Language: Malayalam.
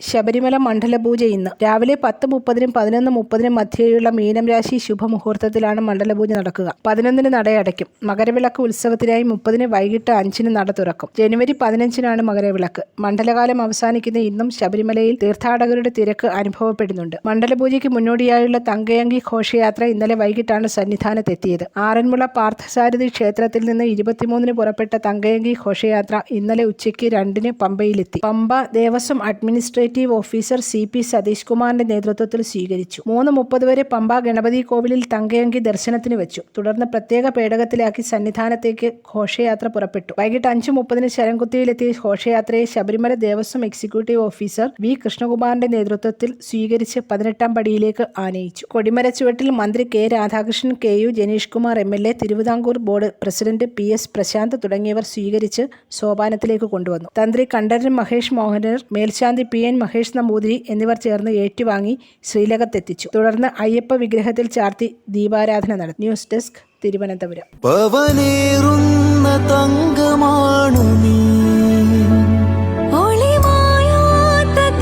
ശബരിമല മണ്ഡലപൂജ ഇന്ന്. രാവിലെ പത്ത് മുപ്പതിനും പതിനൊന്ന് മുപ്പതിനും മധ്യേയുള്ള മീനം രാശി ശുഭമുഹൂർത്തത്തിലാണ് മണ്ഡലപൂജ നടക്കുക. പതിനൊന്നിന് നടയടയ്ക്കും മകരവിളക്ക് ഉത്സവത്തിനായി മുപ്പതിന് വൈകിട്ട് അഞ്ചിന് നട തുറക്കും. ജനുവരി പതിനഞ്ചിനാണ് മകരവിളക്ക്. മണ്ഡലകാലം അവസാനിക്കുന്ന ഇന്നും ശബരിമലയിൽ തീർത്ഥാടകരുടെ തിരക്ക് അനുഭവപ്പെടുന്നുണ്ട്. മണ്ഡലപൂജയ്ക്ക് മുന്നോടിയായുള്ള തങ്കയങ്കി ഘോഷയാത്ര ഇന്നലെ വൈകിട്ടാണ് സന്നിധാനത്തെത്തിയത്. ആറന്മുള പാർത്ഥസാരഥി ക്ഷേത്രത്തിൽ നിന്ന് ഇരുപത്തിമൂന്നിന് പുറപ്പെട്ട തങ്കയങ്കി ഘോഷയാത്ര ഇന്നലെ ഉച്ചയ്ക്ക് രണ്ടിന് പമ്പയിലെത്തി. Pampa Devaswom administrative officer C P Satheesh കുമാറിന്റെ നേതൃത്വത്തിൽ സ്വീകരിച്ചു. മൂന്ന് മുപ്പത് വരെ പമ്പ ഗണപതി കോവിലിൽ തങ്കയങ്കി ദർശനത്തിന് വെച്ചു. തുടർന്ന് പ്രത്യേക പേടകത്തിലാക്കി സന്നിധാനത്തേക്ക് ഘോഷയാത്ര പുറപ്പെട്ടു. വൈകിട്ട് അഞ്ചു മുപ്പതിന് ശരംകുത്തിയിലെത്തിയ ഘോഷയാത്രയെ Sabarimala Devaswom executive officer V കൃഷ്ണകുമാറിന്റെ നേതൃത്വത്തിൽ സ്വീകരിച്ച് പതിനെട്ടാം പടിയിലേക്ക് ആനയിച്ചു. കൊടിമര ചുവട്ടിൽ മന്ത്രി K Radhakrishnan K U Janeesh Kumar M L A Thiruvithamkoor board president P S Prasanth തുടങ്ങിയവർ സ്വീകരിച്ച് സോപാനത്തിലേക്ക് കൊണ്ടുവന്നു. തന്ത്രി കണ്ഠരൻ മഹേഷ് മോഹനർ മേൽശാന്തി പി എൻ മഹേഷ് നമ്പൂതിരി എന്നിവർ ചേർന്ന് ഏറ്റുവാങ്ങി ശ്രീലകത്തെത്തിച്ചു. തുടർന്ന് അയ്യപ്പ വിഗ്രഹത്തിൽ ചാർത്തി ദീപാരാധന നടത്തി. News desk Thiruvananthapuram. തങ്കമാണു നീ. ഒളിമായാത്ത